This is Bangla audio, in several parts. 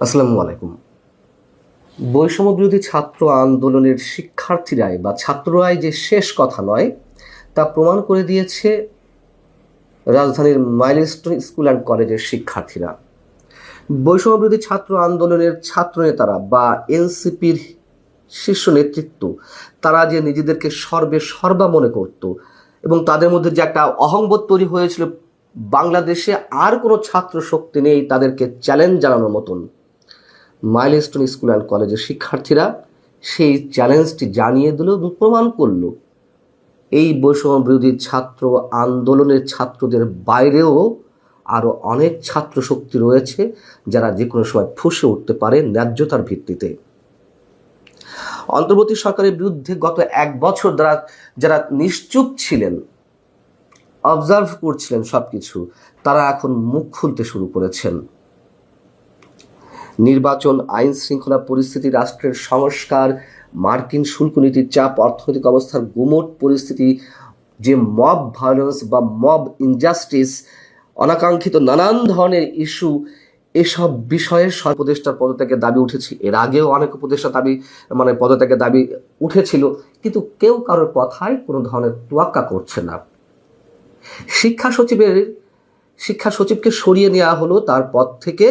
আসসালামু আলাইকুম। বৈষম্য বিরোধী ছাত্র আন্দোলনের শিক্ষার্থীরাই বা ছাত্ররাই যে শেষ কথা নয়, তা প্রমাণ করে দিয়েছে রাজধানীর মাইলস্টোন স্কুল অ্যান্ড কলেজের শিক্ষার্থীরা। বৈষম্য বিরোধী ছাত্র আন্দোলনের ছাত্র নেতারা বা এনসিপির শীর্ষ নেতৃত্ব, তারা যে নিজেদেরকে সর্বে সর্বা মনে করত এবং তাদের মধ্যে যে একটা অহংবোধ তৈরি হয়েছিল, বাংলাদেশে আর কোনো ছাত্র শক্তি নেই তাদেরকে চ্যালেঞ্জ জানানোর মতন। মাইলস্টোন স্কুল অ্যান্ড কলেজের শিক্ষার্থীরা সেই চ্যালেঞ্জটি জানিয়ে দিল এবং প্রমাণ করল। এই বৈষম্য বিরোধী ছাত্র আন্দোলনের ছাত্রদের বাইরেও আরও অনেক ছাত্র শক্তি রয়েছে যারা যে কোনো সময় ফুসে উঠতে পারে ন্যায্যতার ভিত্তিতে। অন্তর্বর্তী সরকারের বিরুদ্ধে গত এক বছর দ্বারা যারা নিশ্চুপ ছিলেন অবজার্ভ করছিলেন সব কিছু তারা এখন মুখ খুলতে শুরু করেছেন। নির্বাচন, আইন শৃঙ্খলা পরিস্থিতি, রাষ্ট্রের সংস্কার, মার্কিন শুল্ক নীতির চাপ, অর্থনৈতিক অবস্থার গুমট পরিস্থিতি, যে মব ভায়োলেন্স বা মব ইনজাস্টিস অনাকাঙ্ক্ষিত নানান ধরনের ইস্যু এসব বিষয়ে উপদেষ্টার পদত্যাগের দাবি উঠেছে। এর আগেও অনেক উপদেষ্টা দাবি মানে পদত্যাগের দাবি উঠেছিল, কিন্তু কেউ কারোর কথায় কোনো ধরনের তোয়াক্কা করছে না। শিক্ষা সচিবের, শিক্ষা সচিবকে সরিয়ে নেওয়া হলো তার পদ থেকে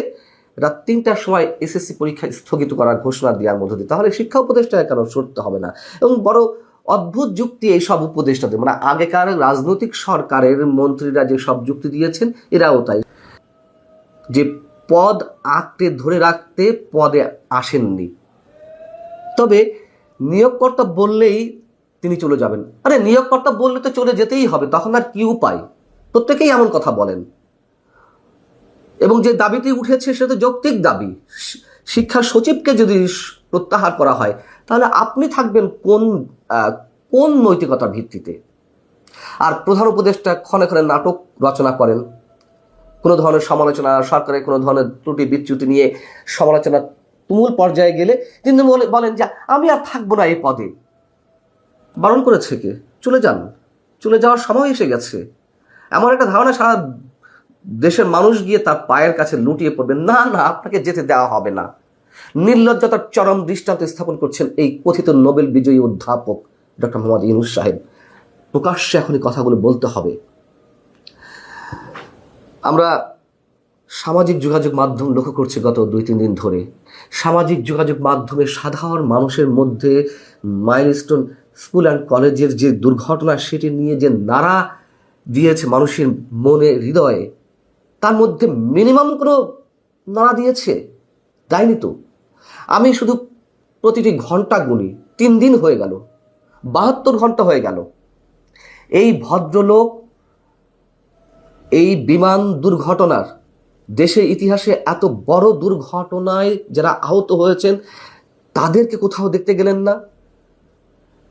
রাত তিনটার সময় এসএসসি পরীক্ষা স্থগিত করার ঘোষণা দেওয়ার মধ্য দিয়ে। তাহলে শিক্ষা উপদেষ্টা কেন সরতে হবে না? এবং বড় অদ্ভুত যুক্তি এই সব উপদেষ্টাদের। মানে আগেকার রাজনৈতিক সরকারের মন্ত্রীরা যে সব যুক্তি দিয়েছেন, এরাও তাই। যে পদ আঁকড়ে ধরে রাখতে পদে আসেননি। তবে নিয়োগকর্তা বললেই তিনি চলে যাবেন। আরে, নিয়োগকর্তা বললে তো চলে যেতেই হবে, তখন আর কি উপায়? প্রত্যেকেই এমন কথা বলেন। এবং যে দাবিটি উঠেছে সেটা যৌক্তিক দাবি। শিক্ষা সচিবকে যদি প্রত্যাহার করা হয়, তাহলে আপনি থাকবেন কোন কোন নৈতিকতার ভিত্তিতে? আর প্রধান উপদেষ্টা ক্ষণে ক্ষণে নাটক রচনা করেন। কোনো ধরনের সমালোচনা, সরকারের কোনো ধরনের ত্রুটি, বিচ্যুতি নিয়ে সমালোচনা তুমুল পর্যায়ে গেলে তিনি বলে- বলেন যে, আমি আর থাকব না এই পদে। বারণ করেছে কে? চলে যান। চলে যাওয়ার সময় এসে গেছে। এমন একটা ধারণা সারা দেশের মানুষ গিয়ে তার পায়ের কাছে লুটিয়ে পড়বে, না না, আপনাকে যেতে দেওয়া হবে না। নির্লজ্জতার চরম দৃষ্টান্ত স্থাপন করছেন এই কথিত নোবেল বিজয়ী অধ্যাপক ডক্টর মোহাম্মদ ইউনুস সাহেব। প্রকাশ্যে এখন এই কথাগুলো বলতে হবে। আমরা সামাজিক যোগাযোগ মাধ্যম লক্ষ্য করছি গত দুই, তিন দিন ধরে। সামাজিক যোগাযোগ মাধ্যমে সাধারণ মানুষের মধ্যে মাইলস্টোন স্কুল অ্যান্ড কলেজের যে দুর্ঘটনা, সেটি নিয়ে যে নাড়া দিয়েছে মানুষের মনে হৃদয়ে তার মধ্যে মিনিমাম কোনো নাড়া দিয়েছে? দেয়নি তো। আমি শুধু প্রতিটি ঘণ্টা গুনি। তিন দিন হয়ে গেল। বাহাত্তর ঘণ্টা হয়ে গেল। এই ভদ্রলোক এই বিমান দুর্ঘটনার দেশের ইতিহাসে এত বড় দুর্ঘটনায় যারা আহত হয়েছেন, তাদেরকে কোথাও দেখতে গেলেন না?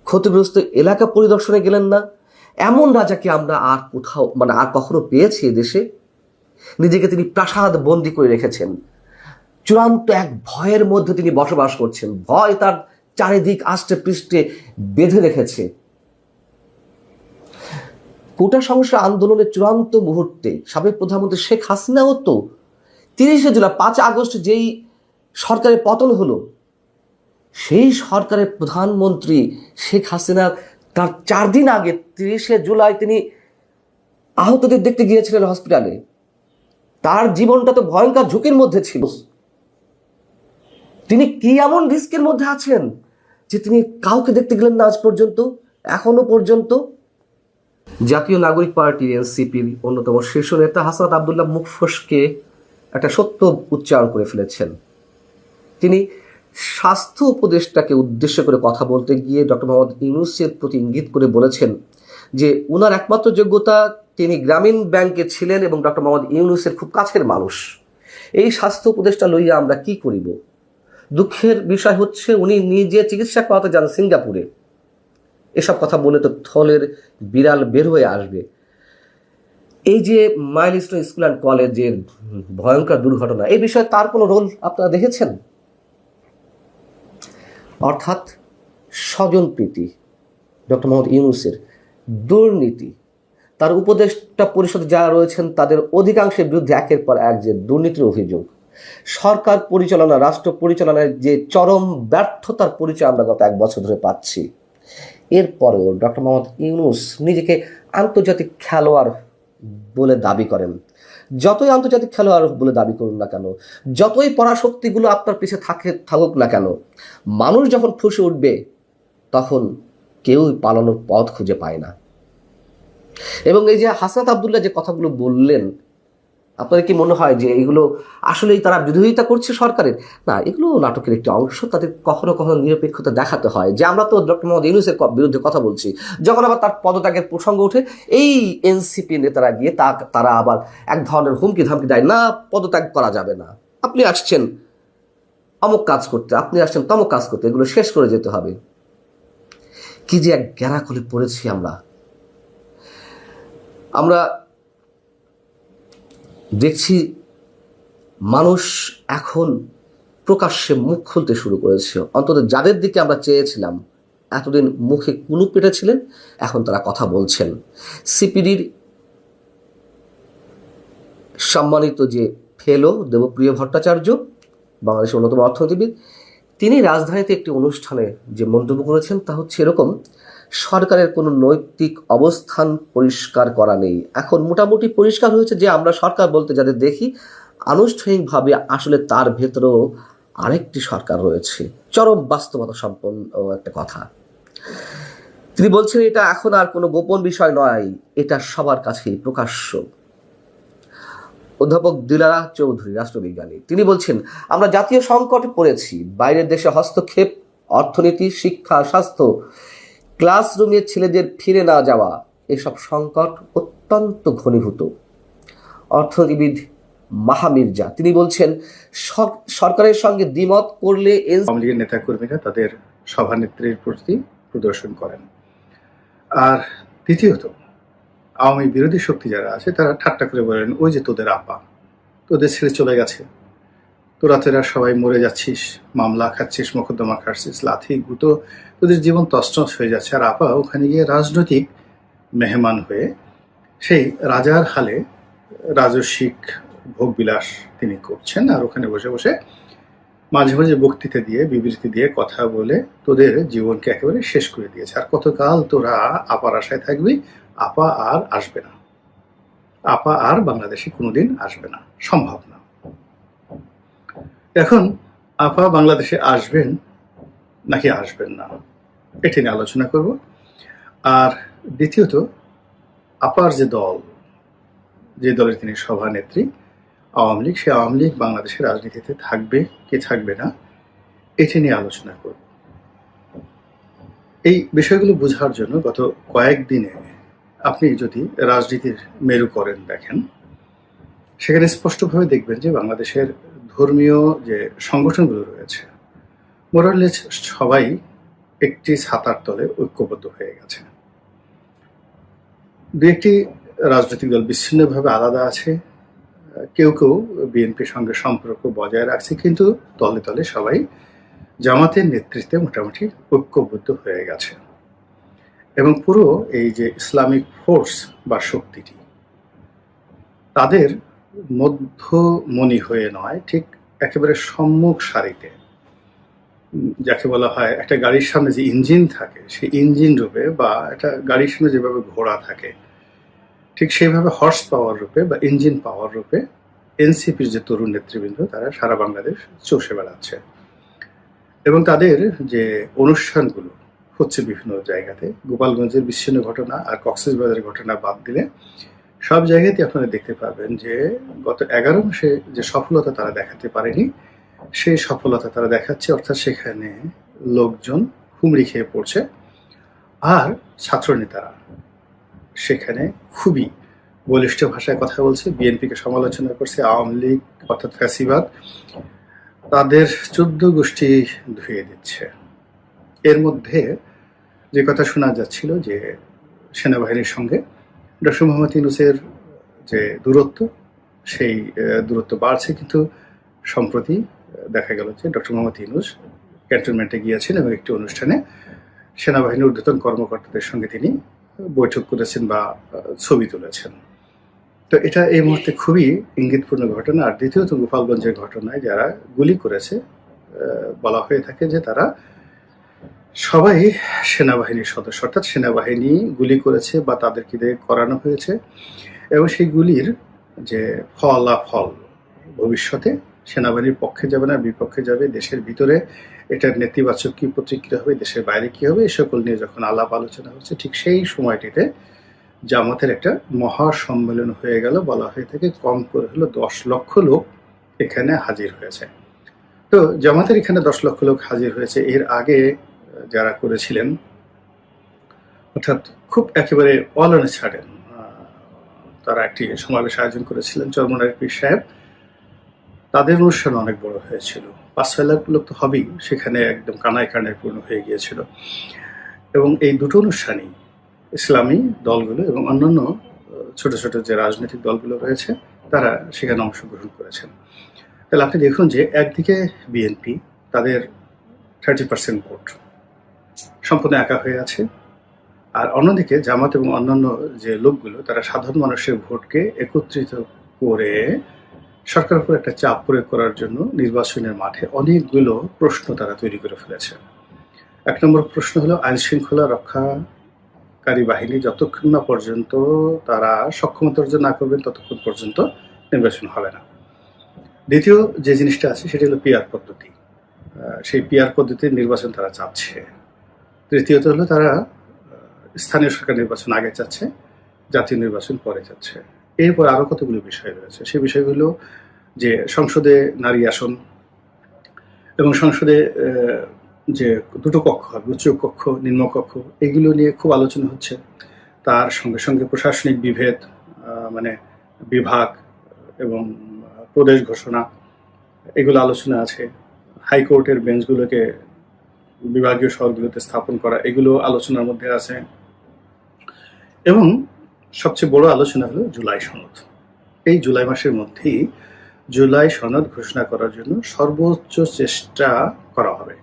ক্ষতিগ্রস্ত এলাকা পরিদর্শনে গেলেন না? এমন রাজাকে আমরা আর কোথাও মানে আর কখনো পেয়েছি দেশে? নিজেকে তিনি প্রাসাদ বন্দি করে রেখেছেন। চূড়ান্ত এক ভয়ের মধ্যে তিনি বসবাস করছেন। ভয় তার চারিদিক আষ্টে পৃষ্ঠে বেঁধে রেখেছে। কোটা সংস্কার আন্দোলনের চূড়ান্ত মুহূর্তে সাবেক প্রধানমন্ত্রী শেখ হাসিনাও তো তিরিশে জুলাই, পাঁচ আগস্ট যেই সরকারের পতন হলো, সেই সরকারের প্রধানমন্ত্রী শেখ হাসিনা তার চার দিন আগে তিরিশে জুলাই তিনি আহতদের দেখতে গিয়েছিলেন হসপিটালে। তার জীবনটা তো ভয়ঙ্কর ঝুঁকির মধ্যে ছিল। তিনি কি এমন রিস্কের মধ্যে আছেন যে তিনি কাউকে দেখতে গেলেন না আজ পর্যন্ত, এখনও পর্যন্ত? জাতীয় নাগরিক পার্টি এনসিপির অন্যতম শীর্ষ নেতা হাসনাত আবদুল্লাহ মুখফসকে একটা সত্য উচ্চারণ করে ফেলেছেন। তিনি স্বাস্থ্য উপদেষ্টাকে উদ্দেশ্য করে কথা বলতে গিয়ে ডক্টর মোহাম্মদ ইউনুসের প্রতি ইঙ্গিত করে বলেছেন যে ওনার একমাত্র যোগ্যতা তিনি গ্রামীণ ব্যাংকে ছিলেন এবং ডক্টর মোহাম্মদ ইউনুসের খুব কাছের মানুষ। এই স্বাস্থ্য উপদেষ্টা লইয়া আমরা কি করিব? দুঃখের বিষয় হচ্ছে উনি নিজে চিকিৎসা করাতে যান সিঙ্গাপুরে। এসব কথা বলে তো থলের বিড়াল বের হয়ে আসবে। এই যে মাইলস্টোন স্কুল অ্যান্ড কলেজের ভয়ঙ্কর দুর্ঘটনা এই বিষয়ে তার কোনো রোল আপনারা দেখেছেন? অর্থাৎ স্বজনপ্রীতি ডক্টর মোহাম্মদ ইউনুসের দুর্নীতি তার উপদেষ্টা পরিষদে যারা রয়েছেন, তাদের অধিকাংশের বিরুদ্ধে একের পর এক যে দুর্নীতির অভিযোগ। সরকার পরিচালনা, রাষ্ট্র পরিচালনায় যে চরম ব্যর্থতার পরিচয় আমরা গত এক বছর ধরে পাচ্ছি। এরপরেও ডক্টর মোহাম্মদ ইউনুস নিজেকে আন্তর্জাতিক খেলোয়াড় বলে দাবি করেন। যতই আন্তর্জাতিক খেলোয়াড় বলে দাবি করুন না কেন, যতই পরাশক্তিগুলো আপনার পিছে থাকে, থাকুক না কেন, মানুষ যখন ফুসে উঠবে, তখন কেউই পালানোর পথ খুঁজে পায় না। এবং এই যে হাসনাত আবদুল্লাহ যে কথাগুলো বললেন, আপনাদের কি মনে হয় যে এগুলো আসলেই তারা বিরোধিতা করছে সরকারের? না, এগুলো নাটকের একটি অংশ, তাদের কখনো কখনো নিরপেক্ষতা দেখাতে হয়। যে আমরা তো ডক্টর মোহাম্মদ ইউনুসের বিরুদ্ধে কথা বলছি, যখন আবার তার পদত্যাগের প্রসঙ্গ ওঠে, এই এনসিপি নেতারা গিয়ে তা, তারা আবার এক ধরনের হুমকি ধামকি দেয়, না, পদত্যাগ করা যাবে না। আপনি আসছেন, অমুক কাজ করতে, আপনি আসছেন, তমক কাজ করতে, এগুলো শেষ করে যেতে হবে। কি যে এক গ্যারাকলে পড়েছি আমরা। দেখছি মানুষ এখন প্রকাশ্যে মুখ খুলতে শুরু করেছে। অন্তত যাদের দিকে আমরা চেয়েছিলাম, এতদিন মুখে কুলুপ পেটেছিলেন, এখন তারা কথা বলছেন। সিপিডির সম্মানিত যে ফেলো দেবপ্রিয় ভট্টাচার্য, বাংলাদেশের অন্যতম অর্থনীতিবিদ তিনি রাজধানীতে একটি অনুষ্ঠানে যে মন্তব্য করেছেন তা হচ্ছে এরকম, সরকারের কোনো নৈতিক অবস্থান পরিষ্কার করা নেই। এখন মোটামুটি পরিষ্কার হয়েছে যে আমরা সরকার বলতে যাদের দেখি, আনুষ্ঠানিকভাবে আসলে তার ভেতরেও আরেকটি সরকার রয়েছে। চরম বাস্তবতা সম্পন্ন একটা কথা। তিনি বলছেন, এটা এখন আর কোনো গোপন বিষয় নয়, এটা সবার কাছেই প্রকাশ্য। অধ্যাপক দিলারা চৌধুরী, রাষ্ট্রবিজ্ঞানী। তিনি বলছেন, আমরা জাতীয় সংকটে পড়েছি। বাইরের দেশে হস্তক্ষেপ, অর্থনীতি, শিক্ষা, স্বাস্থ্য, ক্লাসরুমে ছেলেদের ফিরে না যাওয়া, এসব সংকট অত্যন্ত ঘনীভূত। অর্থনীতিবিদ মাহা মির্জা, তিনি বলছেন সরকারের সঙ্গে দ্বিমত করলে আওয়ামী লীগের নেতাকর্মীরা তাদের সভানেত্রীর প্রতি প্রদর্শন করেন। আর দ্বিতীয়ত আওয়ামী বিরোধী শক্তি যারা আছে, তারা ঠাট্টা করে বলেন, ওই যে তোদের আপা, তোদের ছেড়ে চলে গেছে। তোরা তোরা সবাই মরে যাচ্ছিস, মামলা খাচ্ছিস, মোকদ্দমা খাচ্ছিস, লাথি, গুতো, তোদের জীবন তছনছ হয়ে যাচ্ছে। আর আপা ওখানে গিয়ে রাজনৈতিক মেহমান হয়ে সেই রাজার হালে রাজস্বিক ভোগবিলাস তিনি করছেন আর ওখানে বসে বসে মাঝে মাঝে বক্তৃতা দিয়ে, বিবৃতি দিয়ে কথা বলে তোদের জীবনকে একেবারে শেষ করে দিয়েছে। আর কতকাল তোরা আপার আশায় থাকবি আপা আর আসবে না। আপা আর বাংলাদেশে কোনোদিন আসবে না। সম্ভব না। এখন আপা বাংলাদেশে আসবেন নাকি আসবেন না? এটি নিয়ে আলোচনা করব। আর দ্বিতীয়ত, আপার যে দল, যে দলের তিনি সভানেত্রী, আওয়ামী লীগ, সে আওয়ামী লীগ বাংলাদেশের রাজনীতিতে থাকবে কি থাকবে না, এটি নিয়ে আলোচনা করব। এই বিষয়গুলো বোঝার জন্য গত কয়েকদিনে আপনি যদি রাজনীতির মেরু করেন, দেখেন, সেখানে স্পষ্টভাবে দেখবেন যে বাংলাদেশের ধর্মীয় যে সংগঠনগুলো রয়েছে মোরালেজ সবাই একটি ছাতার তলে ঐক্যবদ্ধ হয়ে গেছে। দু একটি রাজনৈতিক দল বিচ্ছিন্নভাবে আলাদা আছে, কেউ কেউ বিএনপির সঙ্গে সম্পর্ক বজায় রাখছে, কিন্তু তলে তলে সবাই জামাতের নেতৃত্বে মোটামুটি ঐক্যবদ্ধ হয়ে গেছে। এবং পুরো এই যে ইসলামিক ফোর্স বা শক্তিটি, তাদের মধ্যমণি হয়ে নয়, ঠিক একেবারে সম্মুখ সারিতে, যাকে বলা হয় একটা গাড়ির সামনে যে ইঞ্জিন থাকে, সেই ইঞ্জিন রূপে বা একটা গাড়ির সামনে যেভাবে ঘোড়া থাকে, ঠিক সেইভাবে হর্স পাওয়ার রূপে বা ইঞ্জিন পাওয়ার রূপে এনসিপির যে তরুণ নেতৃবৃন্দ, তারা সারা বাংলাদেশ চষে বেড়াচ্ছে। এবং তাদের যে অনুষ্ঠানগুলো হচ্ছে বিভিন্ন জায়গাতে। গোপালগঞ্জের বিচ্ছিন্ন ঘটনা আর কক্সবাজারের ঘটনা বাদ দিলে সব জায়গাতে আপনারা দেখতে পাবেন যে গত এগারো মাসে যে সফলতা তারা দেখাতে পারেনি, সেই সফলতা তারা দেখাচ্ছে, অর্থাৎ সেখানে লোকজন হুমড়ি খেয়ে পড়ছে আর ছাত্রনেতারা সেখানে খুবই বলিষ্ঠ ভাষায় কথা বলছে, বিএনপিকে সমালোচনা করছে, আওয়ামী লীগ, অর্থাৎ ফ্যাসিবাদ, তাদের চোদ্দ গোষ্ঠী ধুয়ে দিচ্ছে। এর মধ্যে যে কথা শোনা যাচ্ছিল যে সেনাবাহিনীর সঙ্গে, ডক্টর মোহাম্মদ ইউনুসের যে দূরত্ব, সেই দূরত্ব বাড়ছে, কিন্তু সম্প্রতি দেখা গেল যে ডক্টর মোহাম্মদ ইউনুস ক্যান্টনমেন্টে গিয়েছেন এবং একটি অনুষ্ঠানে সেনাবাহিনীর ঊর্ধ্বতন কর্মকর্তাদের সঙ্গে তিনি বৈঠক করেছেন বা ছবি তুলেছেন। তো এটা এই মুহূর্তে খুবই ইঙ্গিতপূর্ণ ঘটনা। আর দ্বিতীয়ত গোপালগঞ্জের ঘটনায় যারা গুলি করেছে বলা হয়ে থাকে যে তারা সবাই সেনাবাহিনীর সদস্য, অর্থাৎ সেনাবাহিনী গুলি করেছে বা তাদেরকে দিয়ে করানো হয়েছে এবং সেই গুলির যে ফলাফল ভবিষ্যতে সেনাবাহিনীর পক্ষে যাবে না, বিপক্ষে যাবে, দেশের ভিতরে এটার নেতিবাচক কি প্রতিক্রিয়া হবে, দেশের বাইরে কি হবে এই সকল নিয়ে যখন আলাপ আলোচনা হচ্ছে, ঠিক সেই সময়টিতে জামাতের একটা মহা সম্মেলন হয়ে গেল, বলা হয়ে থাকে কম করে হলো দশ লক্ষ লোক এখানে হাজির হয়েছে। তো জামাতের এখানে দশ লক্ষ লোক হাজির হয়েছে, এর আগে যারা করেছিলেন, অর্থাৎ খুব একেবারে অলনে ছাড়েন তারা একটি সমাবেশ আয়োজন করেছিলেন চরমনার পীর সাহেব। তাদের অনুষ্ঠান অনেক বড় হয়েছিল। পাঁচ লাখ লোক তো হবেই, সেখানে একদম কানায় কানায় পূর্ণ হয়ে গিয়েছিল। এবং এই দুটো অনুষ্ঠানই ইসলামী দলগুলো এবং অন্যান্য ছোট ছোট যে রাজনৈতিক দলগুলো রয়েছে, তারা সেখানে অংশগ্রহণ করেছেন। তাহলে আপনি দেখুন যে একদিকে বিএনপি, তাদের থার্টি পার্সেন্ট ভোট। সম্পূর্ণ একা হয়ে আছে। আর অন্যদিকে জামাত এবং অন্যান্য যে লোকগুলো, তারা সাধারণ মানুষের ভোটকে একত্রিত করে সরকারের উপর একটা চাপ প্রয়োগ করার জন্য নির্বাচনের মাঠে অনেকগুলো প্রশ্ন তারা তৈরি করে ফেলেছে। এক নম্বর প্রশ্ন হলো, আইন শৃঙ্খলা রক্ষাকারী বাহিনী যতক্ষণ না পর্যন্ত তারা সক্ষমতা অর্জন না করবেন, ততক্ষণ পর্যন্ত নির্বাচন হবে না। দ্বিতীয় যে জিনিসটা আছে, সেটি হলো পিয়ার পদ্ধতি। সেই পিয়ার পদ্ধতির নির্বাচন তারা চাচ্ছে। তৃতীয়ত হলো তারা স্থানীয় সরকার নির্বাচন আগে চাচ্ছে জাতীয় নির্বাচন পরে যাচ্ছে। এরপর আরও কতগুলো বিষয় রয়েছে? সেই বিষয়গুলো যে সংসদে নারী আসন এবং সংসদে যে দুটো কক্ষ হবে, উচ্চ কক্ষ, নিম্ন কক্ষ, এগুলো নিয়ে খুব আলোচনা হচ্ছে। তার সঙ্গে সঙ্গে প্রশাসনিক বিভেদ মানে বিভাগ এবং প্রদেশ ঘোষণা, এগুলো আলোচনা আছে। হাইকোর্টের বেঞ্চগুলোকে বিভাগীয় শহরগুলোতে স্থাপন করা, এগুলো আলোচনার মধ্যে আছে। এবং সবচেয়ে বড় আলোচনা হলো জুলাই সনদ। এই জুলাই মাসের মধ্যেই জুলাই সনদ ঘোষণা করার জন্য সর্বোচ্চ চেষ্টা করা হবে।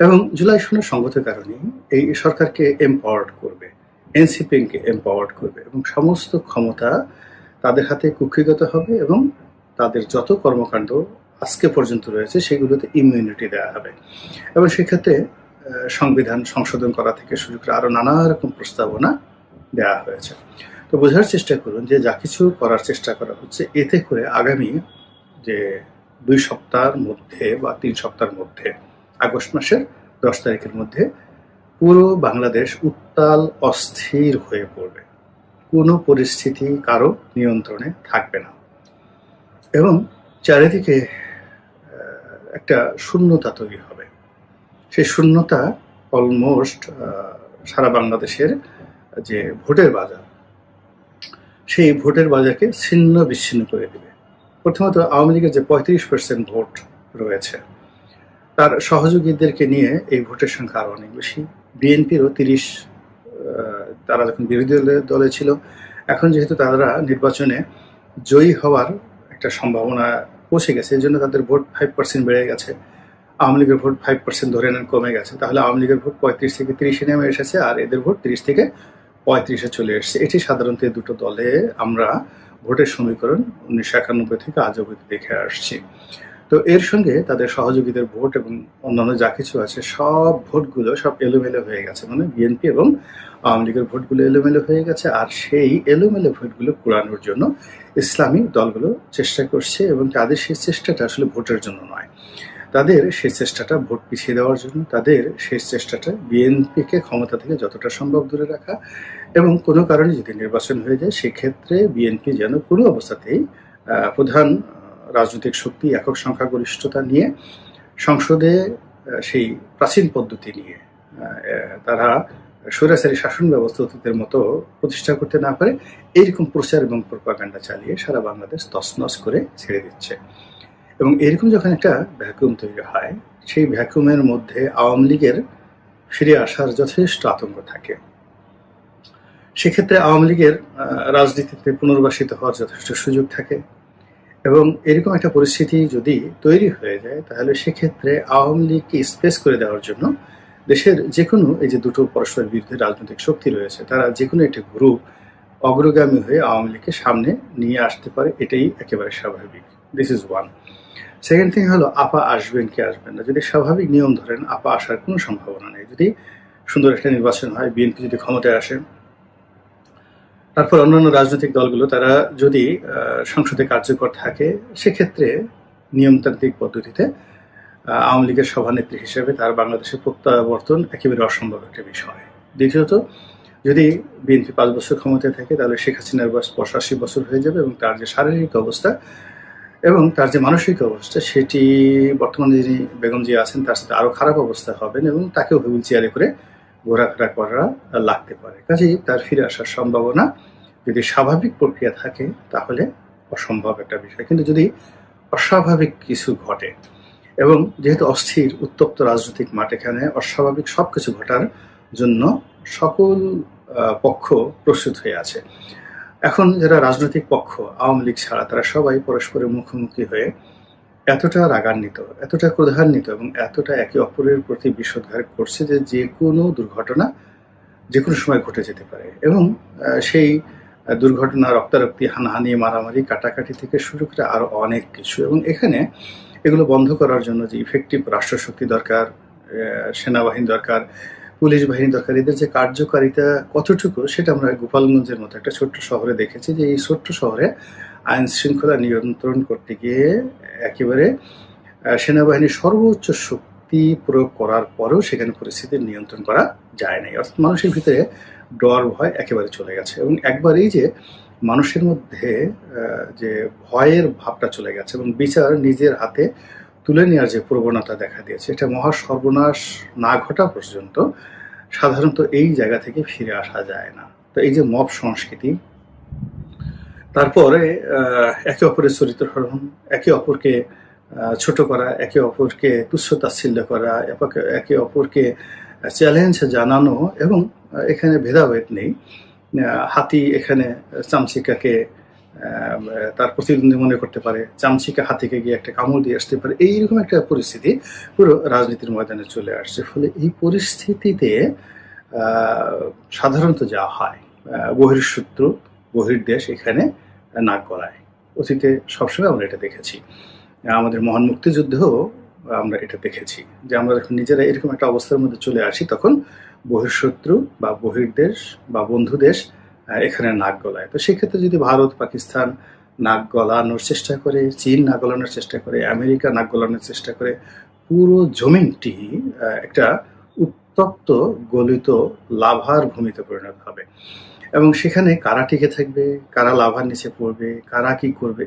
এবং জুলাই সনদ সঙ্গত কারণে এই সরকারকে এম্পাওয়ার্ড করবে, এনসিপিকে এম্পাওয়ার্ড করবে এবং সমস্ত ক্ষমতা তাদের হাতে কুক্ষিগত হবে এবং তাদের যত কর্মকাণ্ড আজকে পর্যন্ত রয়েছে, সেগুলোতে ইমিউনিটি দেওয়া হবে। এবং সেক্ষেত্রে সংবিধান সংশোধন করা থেকে শুরু করে আরও নানা রকম প্রস্তাবনা দেওয়া হয়েছে। তো বোঝার চেষ্টা করুন যে যা কিছু করার চেষ্টা করা হচ্ছে, এতে করে আগামী যে দুই সপ্তাহের মধ্যে বা তিন সপ্তাহের মধ্যে, আগস্ট মাসের দশ তারিখের মধ্যে পুরো বাংলাদেশ উত্তাল, অস্থির হয়ে পড়বে। কোনো পরিস্থিতি কারও নিয়ন্ত্রণে থাকবে না। এবং চারিদিকে একটা শূন্যতা তৈরি হবে। সেই শূন্যতা অলমোস্ট সারা বাংলাদেশের যে ভোটের বাজার, সেই ভোটের বাজারকে ছিন্ন বিচ্ছিন্ন করে দেবে। প্রথমত আওয়ামী লীগের যে পঁয়ত্রিশ পার্সেন্ট ভোট রয়েছে, তার সহযোগীদেরকে নিয়ে এই ভোটের সংখ্যা আরও অনেক বেশি। বিএনপিরও তিরিশ তারা যখন বিরোধী দলে ছিল, এখন যেহেতু তারা নির্বাচনে জয়ী হওয়ার একটা সম্ভাবনা পৌঁছে গেছে এই জন্য তাদের ভোট ফাইভ পার্সেন্ট বেড়ে গেছে। আওয়ামী লীগের ভোট ফাইভ পার্সেন্ট ধরে নেন কমে গেছে। তাহলে আওয়ামী লীগের ভোট পঁয়ত্রিশ থেকে তিরিশে নেমে এসেছে, আর এদের ভোট তিরিশ থেকে পঁয়ত্রিশে চলে এসেছে। এটি সাধারণত এই দুটো দলে আমরা ভোটের সমীকরণ উনিশশো একানব্বই থেকে আজ অবধি দেখে আসছি। তো এর সঙ্গে তাদের সহযোগীদের ভোট এবং অন্যান্য যা কিছু আছে, সব ভোটগুলো সব এলোমেলো হয়ে গেছে। মানে বিএনপি এবং আওয়ামী লীগের ভোটগুলো এলোমেলো হয়ে গেছে আর সেই এলোমেলো ভোটগুলো কুড়ানোর জন্য ইসলামী দলগুলো চেষ্টা করছে এবং তাদের সেই চেষ্টাটা আসলে ভোটের জন্য নয়। তাদের সেই চেষ্টাটা ভোট পিছিয়ে দেওয়ার জন্য, তাদের সেই চেষ্টাটা বিএনপিকে ক্ষমতা থেকে যতটা সম্ভব দূরে রাখা এবং কোনো কারণে যদি নির্বাচন হয়ে যায়, সেক্ষেত্রে বিএনপি যেন কোনো অবস্থাতেই প্রধান রাজনৈতিক শক্তি, একক সংখ্যাগরিষ্ঠতা নিয়ে সংসদে সেই প্রাচীন পদ্ধতি নিয়ে তারা স্বৈরাচারী শাসন ব্যবস্থা অতীতের মতো প্রতিষ্ঠা করতে না পারে, এইরকম প্রচার এবং প্রপাগান্ডা চালিয়ে সারা বাংলাদেশ তছনছ করে ছেড়ে দিচ্ছে। এবং এরকম যখন একটা ভ্যাকুয়াম তৈরি হয়, সেই ভ্যাকুমের মধ্যে আওয়ামী লীগের ফিরে আসার যথেষ্ট আতঙ্ক থাকে। সেক্ষেত্রে আওয়ামী লীগের রাজনীতিতে পুনর্বাসিত হওয়ার যথেষ্ট সুযোগ থাকে। এবং এরকম একটা পরিস্থিতি যদি তৈরি হয়ে যায়, তাহলে সেক্ষেত্রে আওয়ামী লীগকে স্পেস করে দেওয়ার জন্য দেশের যে কোনো এই যে দুটো পরস্পর বিরুদ্ধে রাজনৈতিক শক্তি রয়েছে, তারা যে কোনো একটি গ্রুপ অগ্রগামী হয়ে আওয়ামী লীগকে সামনে নিয়ে আসতে পারে, এটাই একেবারে স্বাভাবিক। This is one second thing হলো, আপা আসবেন কি আসবেন না? যদি স্বাভাবিক নিয়ম ধরেন, আপা আসার কোনো সম্ভাবনা নেই। যদি সুন্দর একটা নির্বাচন হয়, বিএনপি যদি ক্ষমতায় আসে তারপর অন্যান্য রাজনৈতিক দলগুলো, তারা যদি সংসদে কার্যকর থাকে, সেক্ষেত্রে নিয়মতান্ত্রিক পদ্ধতিতে আওয়ামী লীগের সভানেত্রী হিসেবে তার বাংলাদেশের প্রত্যাবর্তন একেবারে অসম্ভব একটা বিষয়। দ্বিতীয়ত, যদি বিএনপি পাঁচ বছর ক্ষমতায় থাকে, তাহলে শেখ হাসিনার বয়স পঁচাশি বছর হয়ে যাবে এবং তার যে শারীরিক অবস্থা এবং তার যে মানসিক অবস্থা, সেটি বর্তমানে যিনি বেগম জিয়া আছেন, তার সাথে আরও খারাপ অবস্থা হবেন এবং তাকেও হুইল চেয়ারে করে ঘোরাফেরা করা লাগতে পারে। কাজেই তার ফিরে আসার সম্ভাবনা যদি স্বাভাবিক প্রক্রিয়া থাকে, তাহলে অসম্ভব একটা বিষয়। কিন্তু যদি অস্বাভাবিক কিছু ঘটে এবং যেহেতু অস্থির, উত্তপ্ত রাজনৈতিক মাঠ এখানে, অস্বাভাবিক সবকিছু ঘটার জন্য সকল পক্ষ প্রস্তুত হয়ে আছে। এখন যারা রাজনৈতিক পক্ষ, আওয়ামী লীগ ছাড়া, তারা সবাই পরস্পরের মুখোমুখি হয়ে এতটা রাগান্বিত, এতটা ক্রোধান্বিত এবং এতটা একে অপরের প্রতি বিষোদ্গার করছে যে যে কোনো দুর্ঘটনা যে কোনো সময় ঘটে যেতে পারে। এবং সেই দুর্ঘটনা, রক্তারক্তি, হানাহানি, মারামারি, কাটাকাটি থেকে শুরু করে আরও অনেক কিছু। এবং এখানে এগুলো বন্ধ করার জন্য যে ইফেক্টিভ রাষ্ট্রশক্তি দরকার সেনাবাহিনী দরকার, পুলিশ বাহিনী দরকার, এদের যে কার্যকারিতা কতটুকু সেটা আমরা গোপালগঞ্জের মতো একটা ছোট্ট শহরে দেখেছি যে এই ছোট্ট শহরে আইন শৃঙ্খলা নিয়ন্ত্রণ করতে গিয়ে একেবারে সেনাবাহিনীর সর্বোচ্চ শক্তি প্রয়োগ করার পরেও সেখানে পরিস্থিতি নিয়ন্ত্রণ করা যায় নাই। অর্থাৎ মানুষের ভিতরে ডর, ভয় একেবারে চলে গেছে এবং একবারেই যে মানুষের মধ্যে যে ভয়ের ভাবটা চলে গেছে এবং বিচার নিজের হাতে তুলে নেওয়ার যে প্রবণতা দেখা দিয়েছে, এটা মহা সর্বনাশ না ঘটা পর্যন্ত সাধারণত এই জায়গা থেকে ফিরে আসা যায় না। তো এই যে মব সংস্কৃতি তারপরে একে অপরের চরিত্র হরণ একে অপরকে ছোট করা একে অপরকে তুচ্ছ তাচ্ছিল্য করা একে অপরকে চ্যালেঞ্জ জানানো এবং এখানে ভেদাভেদ নেই। হাতি এখানে চামচিকাকে তার প্রতিদ্বন্দ্বী মনে করতে পারে চামচিকা হাতিকে গিয়ে একটা কামড় দিয়ে আসতে পারে এইরকম একটা পরিস্থিতি পুরো রাজনীতির ময়দানে চলে আসছে। ফলে এই পরিস্থিতিতে সাধারণত যা হয় আহ, বহির্শত্রু বহির্দেশ এখানে নাক গলায় অতীতে সবসময় আমরা এটা দেখেছি। আমাদের মহান মুক্তিযুদ্ধেও আমরা এটা দেখেছি যে আমরা যখন নিজেরা এরকম একটা অবস্থার মধ্যে চলে আসি, তখন বহির্শত্রু বা বহির্দেশ বা বন্ধু দেশ এখানে নাক গলায়। তো সেক্ষেত্রে যদি ভারত, পাকিস্তান নাক গলানোর চেষ্টা করে, চীন নাক গলানোর চেষ্টা করে, আমেরিকা নাক গলানোর চেষ্টা করে, পুরো জমিনটি একটা উত্তপ্ত, গলিত, লাভার ভূমিতে পরিণত হবে। এবং সেখানে কারা টিকে থাকবে? কারা লাভার নিচে পড়বে? কারা কি করবে?